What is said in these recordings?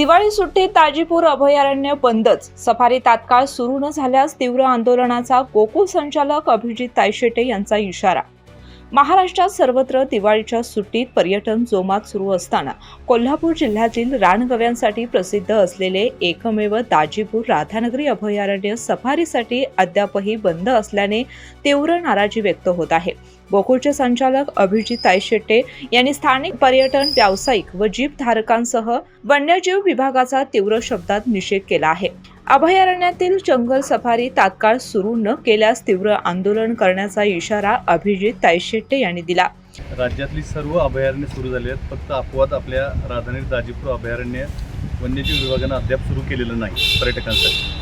दिवाळी सुट्टीत ताजीपूर अभयारण्य बंदच. सफारी तात्काळ सुरू न झाल्यास तीव्र आंदोलनाचा गोकुळ संचालक अभिजित तायशेटे यांचा इशारा. महाराष्ट्रात सर्वत्र दिवाळीच्या सुट्टीत पर्यटन जोमात सुरू असताना कोल्हापूर जिल्ह्यातील रानगव्यांसाठी प्रसिद्ध असलेले एकमेव दाजीपूर राधानगरी अभयारण्य सफारीसाठी अद्यापही बंद असल्याने तीव्र नाराजी व्यक्त होत आहे. गोकुळचे संचालक अभिजित तायशेट्टे यांनी स्थानिक पर्यटन व्यावसायिक व जीप धारकांसह वन्यजीव विभागाचा तीव्र शब्दात निषेध केला आहे. अभयारण्यातील जंगल सफारी तात्काळ सुरू न केल्यास तीव्र आंदोलन करण्याचा इशारा अभिजित तायशेट्टे यांनी दिला. राज्यातली सर्व अभयारण्य सुरू झाली आहेत. फक्त अपवाद आपल्या राजधानी दाजीपूर अभयारण्य वन्यजीव विभागानं अद्याप सुरू केलेलं नाही पर्यटकांसाठी.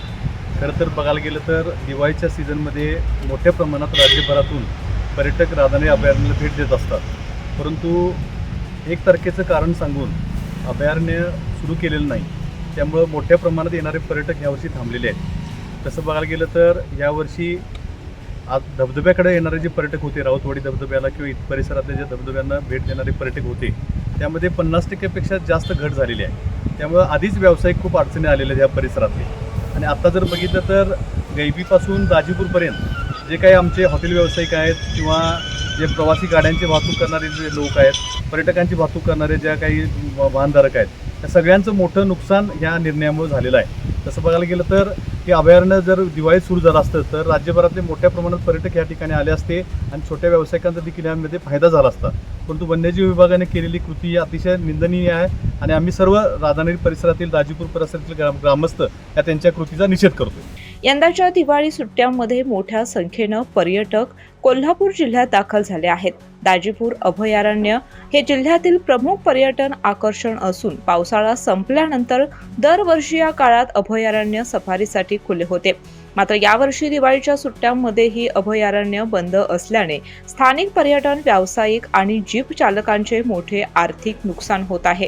खरं तर बघायला गेलं तर दिवाळीच्या सीझनमध्ये मोठ्या प्रमाणात राज्यभरातून पर्यटक राधाने अभयारण्याला भेट देत असतात. परंतु एक तारखेचं कारण सांगून अभयारण्य सुरू केलेलं नाही. त्यामुळं मोठ्या प्रमाणात येणारे पर्यटक यावर्षी थांबलेले आहेत. तसं बघायला गेलं तर यावर्षी आज धबधब्याकडे येणारे जे पर्यटक होते राऊतवाडी धबधब्याला किंवा इतर परिसरातल्या ज्या धबधब्यांना भेट देणारे पर्यटक होते त्यामध्ये पन्नास टक्क्यापेक्षा जास्त घट झालेली आहे. त्यामुळं आधीच व्यावसायिक खूप अडचणी आलेल्या आहेत या परिसरातले. आणि आत्ता जर बघितलं तर गैबीपासून दाजीपूरपर्यंत जे काही आमचे हॉटेल व्यावसायिक आहेत किंवा जे प्रवासी गाड्यांची वाहतूक करणारे जे लोक आहेत पर्यटकांची वाहतूक करणारे ज्या काही वाहनधारक आहेत त्या सगळ्यांचं मोठं नुकसान ह्या निर्णयामुळे झालेलं आहे. तसं बघायला गेलं तर हे अभयारण्य जर दिवाळीत सुरू झालं असतं तर राज्यभरातले मोठ्या प्रमाणात पर्यटक या ठिकाणी आले असते आणि छोट्या व्यावसायिकांचा देखील यामध्ये फायदा झाला असता. परंतु वन्यजीव विभागाने केलेली कृती ही अतिशय निंदनीय आहे आणि आम्ही सर्व राधानगरी परिसरातील दाजीपूर परिसरातील ग्राम ग्रामस्थ या त्यांच्या कृतीचा निषेध करतो यंदाच्या दिवाळी सुट्ट्यांमध्ये मोठ्या संख्येनं पर्यटक कोल्हापूर जिल्ह्यात दाखल झाले आहेत. दाजीपूर अभयारण्य हे जिल्ह्यातील प्रमुख पर्यटन आकर्षण असून पावसाळा संपल्यानंतर दरवर्षी या काळात अभयारण्य सफारीसाठी खुले होते. मात्र यावर्षी दिवाळीच्या सुट्ट्यांमध्येही अभयारण्य बंद असल्याने स्थानिक पर्यटन व्यावसायिक आणि जीप चालकांचे मोठे आर्थिक नुकसान होत आहे.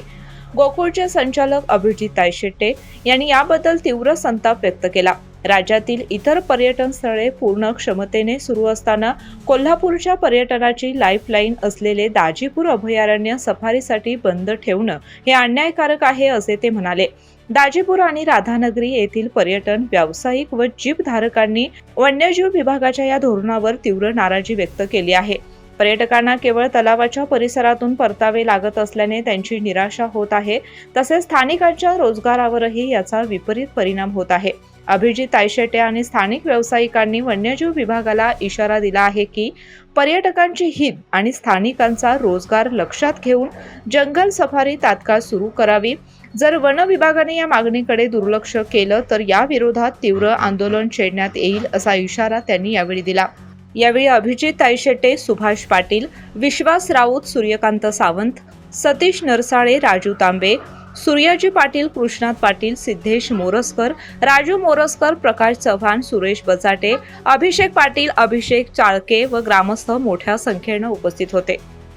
गोकुळचे संचालक अभिजित तायशेट्टे यांनी याबद्दल तीव्र संताप व्यक्त केला. राज्यातील इतर पर्यटन स्थळे पूर्ण क्षमतेने सुरू असताना कोल्हापूरच्या पर्यटनाची लाईफलाईन असलेले दाजीपूर अभयारण्य सफारीसाठी बंद ठेवणं हे अन्यायकारक आहे असे ते म्हणाले. दाजीपूर आणि राधानगरी येथील पर्यटन व्यावसायिक व जीप धारकांनी वन्यजीव विभागाच्या या धोरणावर तीव्र नाराजी व्यक्त केली आहे. पर्यटकांना केवळ तलावाच्या परिसरातून परतावे लागत असल्याने त्यांची निराशा होत आहे तसेच स्थानिकांच्या रोजगारावरही याचा विपरीत परिणाम होत आहे. अभिजित आयशेटे आणि स्थानिक व्यावसायिकांनी वन्यजीव विभागाला इशारा दिला आहे की पर्यटकांची हित आणि स्थानिकांचा रोजगार लक्षात घेऊन जंगल सफारी तात्काळ सुरू करावी. जर वन विभागाने या मागणीकडे दुर्लक्ष केलं तर या विरोधात तीव्र आंदोलन छेडण्यात येईल असा इशारा त्यांनी यावेळी दिला. यावेळी अभिजित तायशेटे सुभाष पाटील विश्वास राऊत सूर्यकांत सावंत सतीश नरसाळे राजू तांबे सूर्याजी पाटील कृष्णात पाटील सिद्धेश मोरसकर राजू मोरसकर प्रकाश चव्हाण सुरेश बचाटे अभिषेक पाटील अभिषेक चाळके व ग्रामस्थ मोठ्या संख्येनं उपस्थित होते.